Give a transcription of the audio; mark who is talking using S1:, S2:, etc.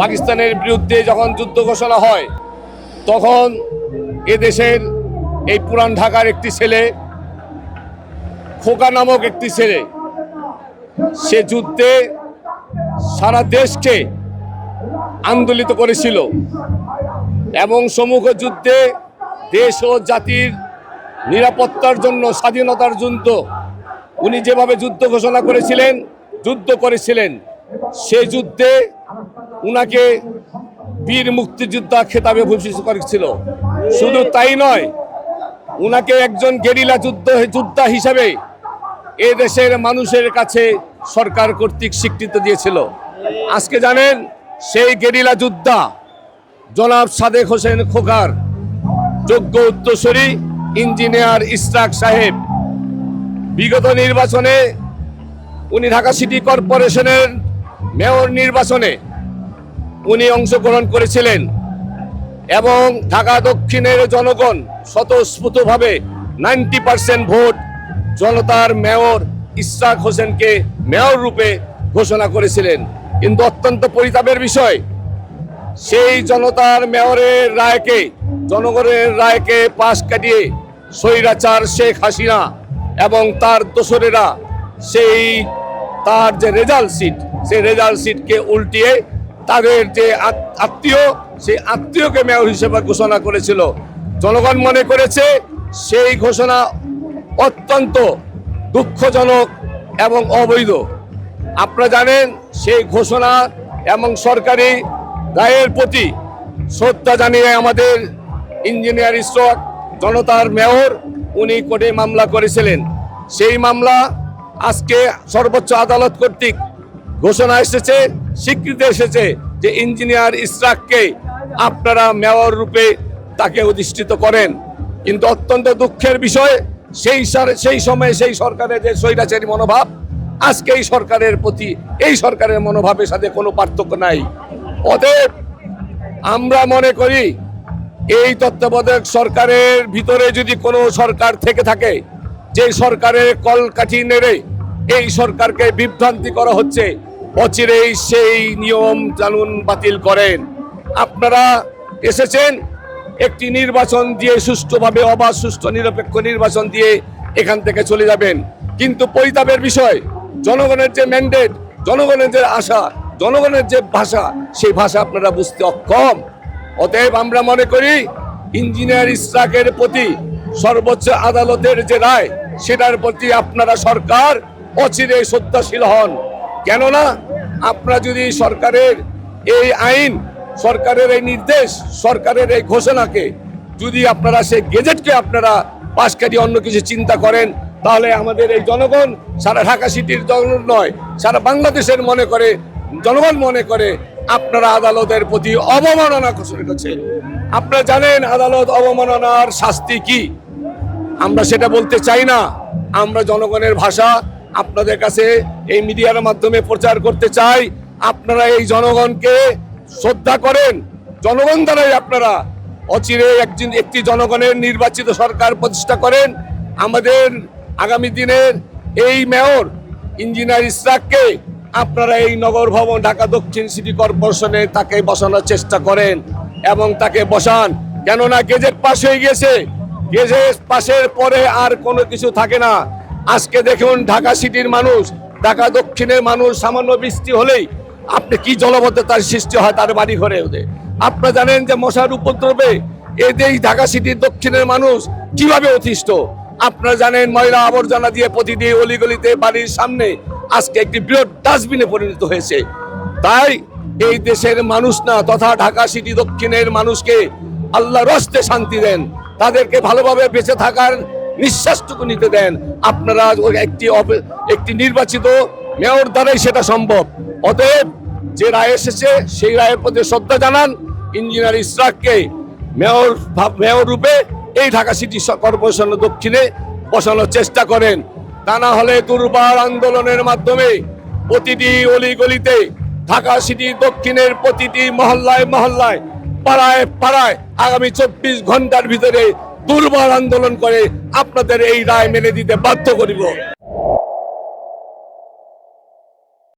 S1: পাকিস্তানের বিরুদ্ধে যখন যুদ্ধ ঘোষণা হয়, তখন এ দেশের এই পুরান ঢাকার একটি ছেলে, খোকা নামক একটি ছেলে, সে যুদ্ধে সারা দেশকে আন্দোলিত করেছিল এবং সম্মুখ যুদ্ধে দেশ ও জাতির নিরাপত্তার জন্য, স্বাধীনতার যুদ্ধ, উনি যেভাবে যুদ্ধ ঘোষণা করেছিলেন, যুদ্ধ করেছিলেন, সে যুদ্ধে উনাকে বীর মুক্তিযোদ্ধা খেতাবে ভূষিত করেছিল। শুধু তাই নয়, উনাকে একজন গেরিলা যুদ্ধ যোদ্ধা হিসাবে এ দেশের মানুষের কাছে সরকার কর্তৃক স্বীকৃতি দিয়েছিল। আজকে জানেন, সেই গেরিলা যোদ্ধা জনাব সাদেক হোসেন খোকার যোগ্য উত্তরসূরি ইঞ্জিনিয়ার ইসরাক সাহেব। বিগত নির্বাচনে উনি ঢাকা সিটি কর্পোরেশনের মেয়র নির্বাচনে উনি অংশগ্রহণ করেছিলেন এবং ঢাকা দক্ষিণের জনগণ স্বতঃস্ফূর্তভাবে নাইনটি পার্সেন্ট ভোট জনতার মেয়র ইসরাক হোসেনকে মেয়র রূপে ঘোষণা করেছিলেন। কিন্তু অত্যন্ত পরিতাপের বিষয়, সেই জনতার মেয়রের রায়কে, জনগণের রায়কে পাশ কাটিয়ে স্বৈরাচার শেখ হাসিনা এবং তার দোসরেরা সেই, তার যে রেজাল্ট সিট সেই রেজাল্ট সিটকে উল্টিয়ে তাদের যে আত- আত্মীয়, সেই আত্মীয়কে মেয়র হিসেবে ঘোষণা করেছিল। জনগণ মনে করেছে সেই ঘোষণা অত্যন্ত দুঃখজনক এবং অবৈধ। আপনারা জানেন, সেই ঘোষণা এবং সরকারি রায়ের প্রতি শ্রদ্ধা জানিয়ে আমাদের ইঞ্জিনিয়ার ইস্টক জনতার মেয়র, উনি কোর্টে মামলা করেছিলেন। সেই মামলা আজকে সর্বোচ্চ আদালত কর্তৃক ঘোষণা এসেছে। স্বীকৃতি এসেছে যে ইঞ্জিনিয়ার ইসরাককে আপনারা মেয়র রূপে তাকে অধিষ্ঠিত করেন। কিন্তু অত্যন্ত দুঃখের বিষয়, সেই সেই সময়ে সেই সরকারের যে স্বৈরাচারী মনোভাব, আজকে এই সরকারের প্রতি, এই সরকারের মনোভাবের সাথে কোনো পার্থক্য নাই। অতএব আমরা মনে করি, এই তত্ত্বাবধায়ক সরকারের ভিতরে যদি কোনো সরকার থেকে থাকে, যে সরকারের কলকাঠি নেড়ে এই সরকারকে বিভ্রান্তি করা হচ্ছে অচিরেই সেই নিয়ম জানুন বাতিল করেন। আপনারা এসেছেন একটি নির্বাচন দিয়ে সুষ্ঠুভাবে, অবাধ, সুষ্ঠু, নিরপেক্ষ নির্বাচন দিয়ে এখান থেকে চলে যাবেন। কিন্তু পরিতাপের বিষয়, জনগণের যে ম্যান্ডেট জনগণের যে আশা, জনগণের যে ভাষা, সেই ভাষা আপনারা বুঝতে অক্ষম। অতএব আমরা মনে করি, ইঞ্জিনিয়ার ইসরাকের প্রতি সর্বোচ্চ আদালতের যে রায়, সেটার প্রতি আপনারা সরকার অচিরে শ্রদ্ধাশীল হন। কেননা আপনারা যদি সরকারের এই আইন, সরকারের এই নির্দেশ, সরকারের এই ঘোষণাকে যদি আপনারা সেই গেজেটকে আপনারা পাশ কাটিয়ে অন্য কিছু চিন্তা করেন, তাহলে আমাদের এই জনগণ সারা ঢাকা সিটির জনগণ নয়, সারা বাংলাদেশের মনে করে, জনগণ মনে করে আপনারা আদালতের প্রতি অবমাননা করছেন আপনারা জানেন আদালত অবমাননার শাস্তি কি? আমরা সেটা বলতে চাই না। আমরা জনগণের ভাষা আপনাদের কাছে এই মিডিয়ার মাধ্যমে প্রচার করতে চাই, আপনারা এই জনগণকে শ্রদ্ধা করেন। জনগণ দ্বারাই আপনারা অচিরে একজন, একটি জনগণের নির্বাচিত সরকার প্রতিষ্ঠা করেন। আমাদের আগামী দিনের এই মেয়র, ইঞ্জিনিয়ার ইসরাককে আপনারা এই নগর ভবন, ঢাকা দক্ষিণ সিটি কর্পোরেশনে তাকে বসানোর চেষ্টা করেন এবং তাকে বসান। কেননা গেজেট পাশ হয়ে গেছে গেজেট পাশের পরে আর কোনো কিছু থাকে না। আজকে দেখুন ঢাকা সিটির মানুষ, ঢাকা দক্ষিণের মানুষ, সামান্য বৃষ্টি হলেই আপনি কি জলবদ্ধতার সৃষ্টি হয় তার বাড়ি ঘরে ওদের। আপনারা জানেন যে মশার উপদ্রবে এদের ঢাকা সিটির দক্ষিণের মানুষ কীভাবে অতিষ্ঠ। আপনারা জানেন ময়লা আবর্জনা দিয়ে প্রতিদিন অলিগলিতে বাড়ির সামনে আজকে একটি বৃহৎ ডাস্টবিনে পরিণত হয়েছে। তাই এই দেশের মানুষ না, তথা ঢাকা সিটি দক্ষিণের মানুষকে আল্লাহ রস্তে শান্তি দেন। তাদেরকে ভালোভাবে বেঁচে থাকার নিঃশ্বাসটুকু নিতে দেন। আপনারা একটি একটি নির্বাচিত মেয়র দ্বারাই সেটা সম্ভব। অতএব যে রায় এসেছে, সেই রায়ের প্রতি শ্রদ্ধা জানান ইঞ্জিনিয়ার ইসরাককে মেয়র মেয়র রূপে এই ঢাকা সিটি কর্পোরেশনের দক্ষিণে বসানোর চেষ্টা করেন। তা না হলে দুর্বার আন্দোলনের মাধ্যমে প্রতিটি অলিগলিতে ঢাকা সিটি দক্ষিণের প্রতিটি মহল্লায় মহল্লায়, পাড়ায় পাড়ায় আগামী চব্বিশ ঘণ্টার ভিতরে দুর্বার আন্দোলন করে আপনাদের এই রায় মেনে দিতে বাধ্য করিব।